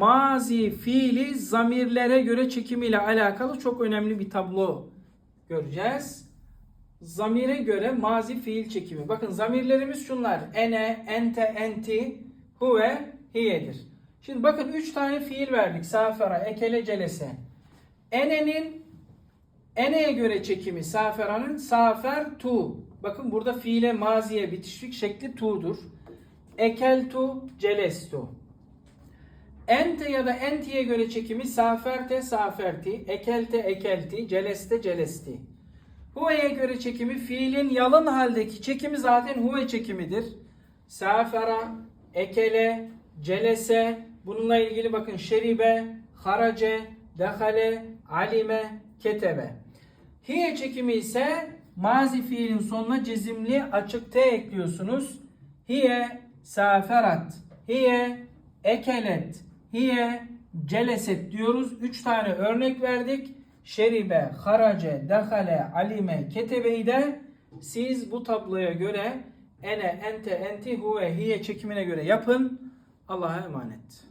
mazi fiili zamirlere göre çekimiyle alakalı çok önemli bir tablo göreceğiz. Zamire göre mazi fiil çekimi. Bakın zamirlerimiz şunlar. Ene, ente, enti, huve, hiyedir. Şimdi bakın 3 tane fiil verdik. Safera, ekele, celese. Ene'nin Ene'ye göre çekimi saferanın safer tu. Bakın burada fiile maziye bitişik şekli tu'dur. Ekeltu celestu. Ente ya da entiye göre çekimi saferte saferti, ekelte ekelti, celeste celesti. Huve'ye göre çekimi fiilin yalın haldeki çekimi zaten huve çekimidir. Safera, ekele, celese, bununla ilgili bakın şeribe, harace, dehale, alime, ketebe. Hiye çekimi ise mazi fiilin sonuna cezimli açık T ekliyorsunuz. Hiye saferat, hiye ekelet, hiye celeset diyoruz. Üç tane örnek verdik. Şeribe, harace, dehale, alime, ketebeyi de siz bu tabloya göre ene, ente, enti, huve, hiye çekimine göre yapın. Allah'a emanet.